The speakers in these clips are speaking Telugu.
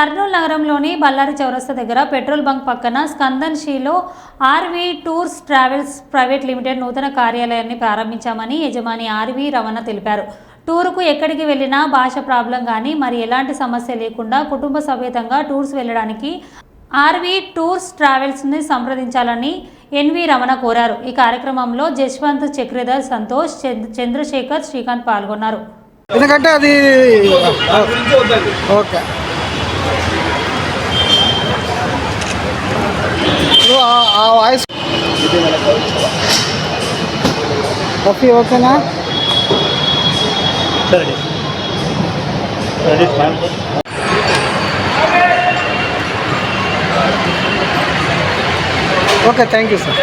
కర్నూలు నగరంలోని బళ్ళారి చౌరస్తా దగ్గర పెట్రోల్ బంక్ పక్కన Skandan షీలో RV tours travels private limited నూతన కార్యాలయాన్ని ప్రారంభించామని యజమాని ఆర్వీ రమణ తెలిపారు. టూరుకు ఎక్కడికి వెళ్ళినా భాష ప్రాబ్లం కానీ మరి ఎలాంటి సమస్య లేకుండా కుటుంబ సమేతంగా టూర్స్ వెళ్ళడానికి ఆర్వీ టూర్స్ ట్రావెల్స్ని సంప్రదించాలని ఎన్వి రమణ కోరారు. ఈ కార్యక్రమంలో జశ్వంత్ చక్రధర్ సంతోష్ చంద్రశేఖర్ శ్రీకాంత్ పాల్గొన్నారు. ఎందుకంటే అది ఓకే. ఆ- ఆ వాయిస్ కాఫీ ఓకేనా సరే ready ma'am okay thank you sir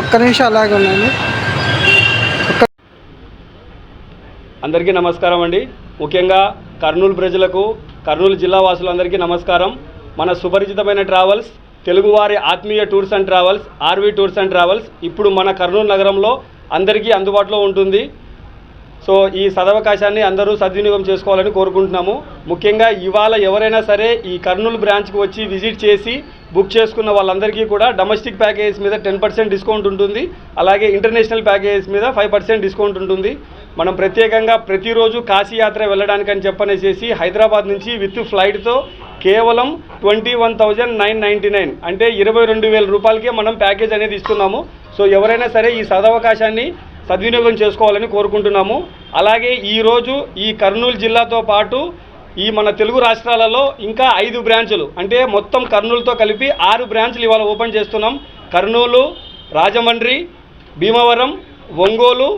ఒక్క నిమిషం అలాగే ఉండండి. అందరికీ నమస్కారం అండి. ముఖ్యంగా కర్నూలు ప్రజలకు కర్నూలు జిల్లా వాసులందరికీ నమస్కారం. మన సుపరిచితమైన ట్రావెల్స్ తెలుగువారి ఆత్మీయ tours and travels RV tours and travels ఇప్పుడు మన కర్నూలు నగరంలో అందరికీ అందుబాటులో ఉంటుంది. సో ఈ సదవకాశాన్ని అందరూ సద్వినియోగం చేసుకోవాలని కోరుకుంటున్నాము. ముఖ్యంగా ఇవాళ ఎవరైనా సరే ఈ కర్నూలు బ్రాంచ్కి వచ్చి విజిట్ చేసి బుక్ చేసుకున్న వాళ్ళందరికీ కూడా డొమెస్టిక్ ప్యాకేజెస్ మీద టెన్ పర్సెంట్ డిస్కౌంట్ ఉంటుంది. అలాగే ఇంటర్నేషనల్ ప్యాకేజెస్ మీద ఫైవ్ పర్సెంట్ డిస్కౌంట్ ఉంటుంది. మనం ప్రత్యేకంగా ప్రతిరోజు కాశీయాత్ర వెళ్ళడానికని చెప్పనేసేసి హైదరాబాద్ నుంచి విత్ ఫ్లైట్తో కేవలం twenty one thousand nine ninety nine అంటే ఇరవై రెండు వేల రూపాయలకే మనం ప్యాకేజ్ అనేది ఇస్తున్నాము. సో ఎవరైనా సరే ఈ సదవకాశాన్ని సద్వినియోగం చేసుకోవాలని కోరుకుంటున్నాము. అలాగే ఈరోజు ఈ కర్నూలు జిల్లాతో పాటు ఈ మన తెలుగు రాష్ట్రాలలో ఇంకా ఐదు బ్రాంచులు అంటే మొత్తం కర్నూలుతో కలిపి ఆరు బ్రాంచ్లు ఇవాళ ఓపెన్ చేస్తున్నాం. కర్నూలు రాజమండ్రి భీమవరం ఒంగోలు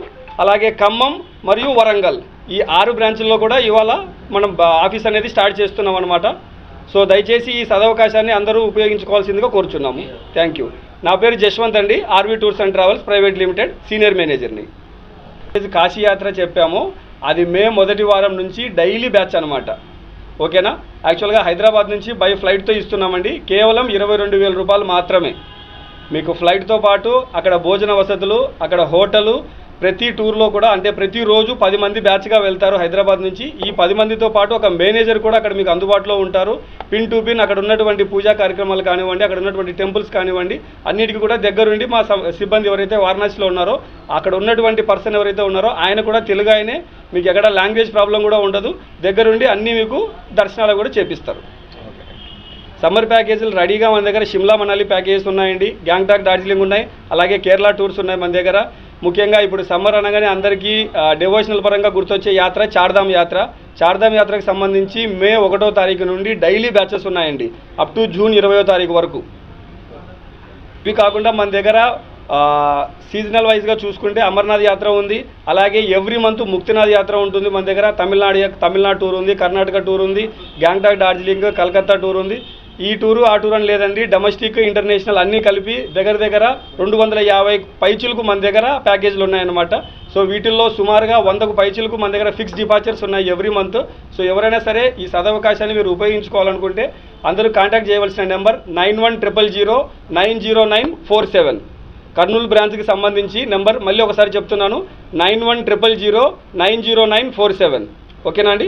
అలాగే ఖమ్మం మరియు వరంగల్ ఈ ఆరు బ్రాంచుల్లో కూడా ఇవాళ మనం ఆఫీస్ అనేది స్టార్ట్ చేస్తున్నాం అనమాట సో దయచేసి ఈ సదవకాశాన్ని అందరూ ఉపయోగించుకోవాల్సిందిగా కోరుచున్నాము. థ్యాంక్ యూ నా పేరు జశ్వంత్ అండి. RV tours and travels private limited senior మేనేజర్ని. కాశీ యాత్ర చెప్పాము. అది మే మొదటి వారం నుంచి డైలీ బ్యాచ్ అనమాట ఓకేనా? యాక్చువల్గా హైదరాబాద్ నుంచి బై ఫ్లైట్తో ఇస్తున్నామండి. కేవలం ఇరవై రెండు వేల రూపాయలు మాత్రమే. మీకు ఫ్లైట్తో పాటు అక్కడ భోజన వసతులు అక్కడ హోటలు ప్రతి టూర్లో కూడా అంటే ప్రతిరోజు పది మంది బ్యాచ్గా వెళ్తారు హైదరాబాద్ నుంచి. ఈ పది మందితో పాటు ఒక మేనేజర్ కూడా అక్కడ మీకు అందుబాటులో ఉంటారు. పిన్ టు పిన్ అక్కడ ఉన్నటువంటి పూజా కార్యక్రమాలు కానివ్వండి అక్కడ ఉన్నటువంటి టెంపుల్స్ కానివ్వండి అన్నిటికీ కూడా దగ్గరుండి మా సిబ్బంది ఎవరైతే వారణాసిలో ఉన్నారో అక్కడ ఉన్నటువంటి పర్సన్ ఎవరైతే ఉన్నారో ఆయన కూడా తెలుగు ఆయనే. మీకు ఎక్కడ లాంగ్వేజ్ ప్రాబ్లం కూడా ఉండదు. దగ్గరుండి అన్నీ మీకు దర్శనాలు కూడా చేపిస్తారు. సమ్మర్ ప్యాకేజీలు రెడీగా మన దగ్గర షిమ్లా మనాలి ప్యాకేజెస్ ఉన్నాయండి. గ్యాంగ్టాక్ డార్జిలింగ్ ఉన్నాయి. అలాగే కేరళ టూర్స్ ఉన్నాయి మన దగ్గర. ముఖ్యంగా ఇప్పుడు సమ్మర్ అనగానే అందరికీ డివోషనల్ పరంగా గుర్తొచ్చే యాత్ర చార్ధామ్ యాత్ర. చార్ధామ్ యాత్రకు సంబంధించి మే ఒకటో తారీఖు నుండి డైలీ బ్యాచెస్ ఉన్నాయండి. అప్ టు జూన్ ఇరవయో తారీఖు వరకు. ఇవి కాకుండా మన దగ్గర సీజనల్ వైజ్గా చూసుకుంటే అమర్నాథ్ యాత్ర ఉంది. అలాగే ఎవ్రీ మంత్ ముక్తినాథ్ యాత్ర ఉంటుంది మన దగ్గర. తమిళనాడు తమిళనాడు టూర్ ఉంది కర్ణాటక టూర్ ఉంది గ్యాంగ్టాక్ డార్జిలింగ్ కలకత్తా టూర్ ఉంది. ఈ టూరు ఆ టూర్ అని లేదండి. డొమెస్టిక్ ఇంటర్నేషనల్ అన్నీ కలిపి దగ్గర దగ్గర రెండు వందల యాభై పైచులకు మన దగ్గర ప్యాకేజీలు ఉన్నాయన్నమాట. సో వీటిల్లో సుమారుగా వందకు పైచులకు మన దగ్గర ఫిక్స్ డిపార్చర్స్ ఉన్నాయి ఎవ్రీ మంత్ సో ఎవరైనా సరే ఈ సదవకాశాన్ని మీరు ఉపయోగించుకోవాలనుకుంటే అందరూ కాంటాక్ట్ చేయవలసిన number nine one triple zero nine zero nine four seven. Kurnool బ్రాంచ్కి సంబంధించి నెంబర్ మళ్ళీ ఒకసారి చెప్తున్నాను nine one triple zero nine zero nine four seven. ఓకేనా అండి?